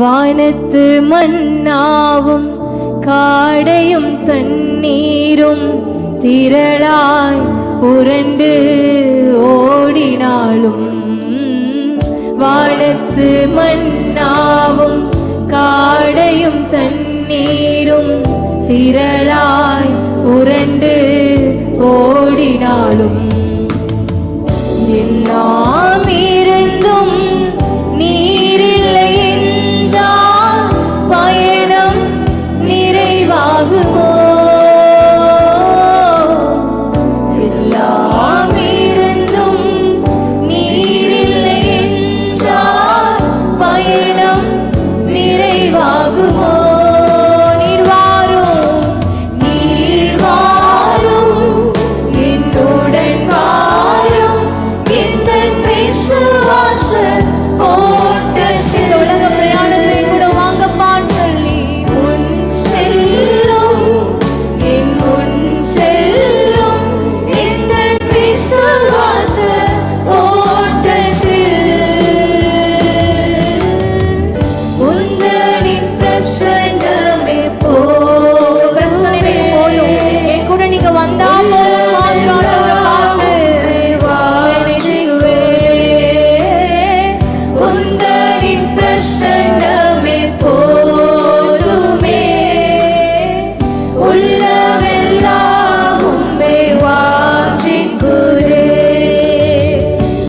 வானத்து மன்னாவும் காடையும் தண்ணீரும் திரளாய் புரண்டு ஓடினாலும் வானத்து மன்னாவும் காடையும் தண்ணீரும் திரளாய் புரண்டு ஓடினாலும் எல்லாம் இருந்தும்